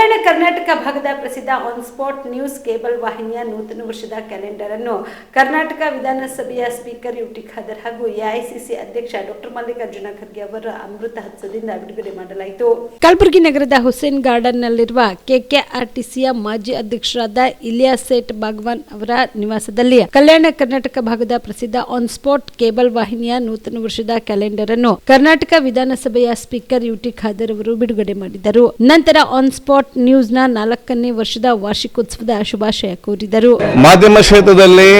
ಕಲ್ಯಾಣ ಕರ್ನಾಟಕ ಭಾಗದ ಪ್ರಸಿದ್ಧ on spot news cable ವಾಹಿನಿಯ ನೂತನ ವರ್ಷದ ಕ್ಯಾಲೆಂಡರ್ ಅನ್ನು ಕರ್ನಾಟಕ ವಿಧಾನಸಭೆಯ ಸ್ಪೀಕರ್ ಯುಟಿ ಖಾದರ್ ಹಾಗೂ ಎಐಸಿಸಿ ಅಧ್ಯಕ್ಷ ಡಾಕ್ಟರ್ ಮಲ್ಲಿಕಾರ್ಜುನ ಖರ್ಗೆ ಅವರ ಅಮೃತ ಹಸ್ತದಿಂದ ಬಿಡುಗಡೆ ಮಾಡಲಾಯಿತು. ಕಲಬುರಗಿ ನಗರದ ಹುಸೇನ್ ಗಾರ್ಡನ್ ಗಾರ್ಡನ್ನಲ್ಲಿರುವ ಕೆಕೆಆರ್ಟಿಸಿಯ ಮಾಜಿ ಅಧ್ಯಕ್ಷರಾದ ಇಲಿಯಾ ಸೇಟ್ ಬಾಗ್ವಾನ್ ಅವರ ನಿವಾಸದಲ್ಲಿ ಕಲ್ಯಾಣ ಕರ್ನಾಟಕ ಭಾಗದ ಪ್ರಸಿದ್ಧ ಆನ್ ಸ್ಪಾಟ್ ಕೇಬಲ್ ವಾಹಿನಿಯ ನೂತನ ವರ್ಷದ ಕ್ಯಾಲೆಂಡರ್ ಅನ್ನು ಕರ್ನಾಟಕ ವಿಧಾನಸಭೆಯ ಸ್ಪೀಕರ್ ಯುಟಿ ಖಾದರ್ ಅವರು ಬಿಡುಗಡೆ ಮಾಡಿದರು. ನಂತರ ಆನ್ ಸ್ಪಾಟ್ ನ್ಯೂಸ್ನ ನಾಲ್ಕನೇ ವರ್ಷದ ವಾರ್ಷಿಕೋತ್ಸವದ ಶುಭಾಶಯ ಕೋರಿದರು. ಮಾಧ್ಯಮ ಕ್ಷೇತ್ರದಲ್ಲಿ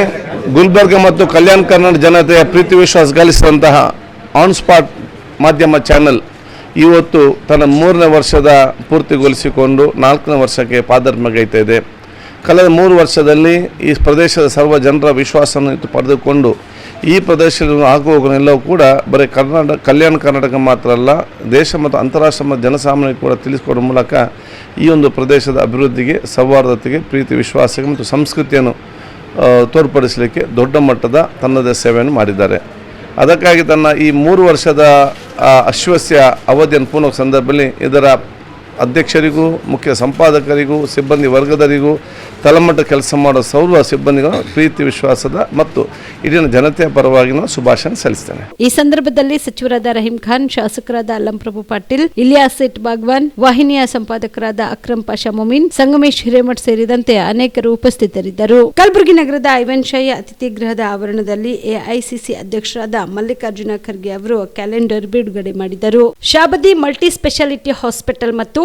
ಗುಲ್ಬರ್ಗ ಮತ್ತು ಕಲ್ಯಾಣ ಕರ್ನಾಟಕ ಜನತೆಯ ಪ್ರೀತಿ ವಿಶ್ವಾಸ ಗಳಿಸಿದಂತಹ ಆನ್ ಸ್ಪಾಟ್ ಮಾಧ್ಯಮ ಚಾನೆಲ್ ಇವತ್ತು ತನ್ನ ಮೂರನೇ ವರ್ಷದ ಪೂರ್ತಿಗೊಳಿಸಿಕೊಂಡು ನಾಲ್ಕನೇ ವರ್ಷಕ್ಕೆ ಪಾದರ್ಮಗೈತಾ ಇದೆ ಕಳೆದ ಮೂರು ವರ್ಷದಲ್ಲಿ ಈ ಪ್ರದೇಶದ ಸರ್ವ ಜನರ ವಿಶ್ವಾಸವನ್ನು ಪಡೆದುಕೊಂಡು ಈ ಪ್ರದೇಶದಲ್ಲಿ ಆಗುವವರೆಲ್ಲವೂ ಕೂಡ ಬರೀ ಕರ್ನಾಟಕ, ಕಲ್ಯಾಣ ಕರ್ನಾಟಕ ಮಾತ್ರ ಅಲ್ಲ, ದೇಶ ಮತ್ತು ಅಂತಾರಾಷ್ಟ್ರ ಮತ್ತು ಜನಸಾಮಾನ್ಯರಿಗೆ ಕೂಡ ತಿಳಿಸಿಕೊಡೋ ಮೂಲಕ ಈ ಒಂದು ಪ್ರದೇಶದ ಅಭಿವೃದ್ಧಿಗೆ, ಸೌಹಾರ್ದತೆಗೆ, ಪ್ರೀತಿ, ವಿಶ್ವಾಸಕ್ಕೆ ಮತ್ತು ಸಂಸ್ಕೃತಿಯನ್ನು ತೋರ್ಪಡಿಸಲಿಕ್ಕೆ ದೊಡ್ಡ ಮಟ್ಟದ ತನ್ನದೇ ಸೇವೆಯನ್ನು ಮಾಡಿದ್ದಾರೆ. ಅದಕ್ಕಾಗಿ ತನ್ನ ಈ ಮೂರು ವರ್ಷದ ಅಶ್ವಸ್ಯ ಅವಧಿಯನ್ನು ಪೂರ್ಣ ಸಂದರ್ಭದಲ್ಲಿ ಇದರ ಅಧ್ಯಕ್ಷರಿಗೂ, ಮುಖ್ಯ ಸಂಪಾದಕರಿಗೂ, ಸಿಬ್ಬಂದಿ ವರ್ಗದರಿಗೂ ತಲಮಟ್ಟ ಕೆಲಸ ಮಾಡೋ ಸರ್ವ ಸಿಬ್ಬಂದಿಗಳ ಪ್ರೀತಿ, ವಿಶ್ವಾಸದ ಮತ್ತು ಇಡೀ ಜನತೆಯ ಪರವಾಗಿ ಶುಭಾಶಯ ಸಲ್ಲಿಸ್ತೇನೆ. ಈ ಸಂದರ್ಭದಲ್ಲಿ ಸಚಿವರಾದ ರಹೀಂ ಖಾನ್, ಶಾಸಕರಾದ ಅಲ್ಲಂ ಪ್ರಭು ಪಾಟೀಲ್, ಇಲಿಯಾಸ್ ಸೇಠ್ ಬಾಗ್ವಾನ್, ವಾಹಿನಿಯ ಸಂಪಾದಕರಾದ ಅಕ್ರಮ್ ಪಾಷಾ ಮೊಮಿನ್, ಸಂಗಮೇಶ್ ಹಿರೇಮಠ್ ಸೇರಿದಂತೆ ಅನೇಕರು ಉಪಸ್ಥಿತರಿದ್ದರು. ಕಲಬುರಗಿ ನಗರದ ಐವನ್ ಶಾಹಿ ಅತಿಥಿ ಗೃಹದ ಆವರಣದಲ್ಲಿ ಎಐಸಿಸಿ ಅಧ್ಯಕ್ಷರಾದ ಮಲ್ಲಿಕಾರ್ಜುನ ಖರ್ಗೆ ಅವರು ಕ್ಯಾಲೆಂಡರ್ ಬಿಡುಗಡೆ ಮಾಡಿದರು. ಶಾಬದಿ ಮಲ್ಟಿ ಸ್ಪೆಷಾಲಿಟಿ ಹಾಸ್ಪಿಟಲ್ ಮತ್ತು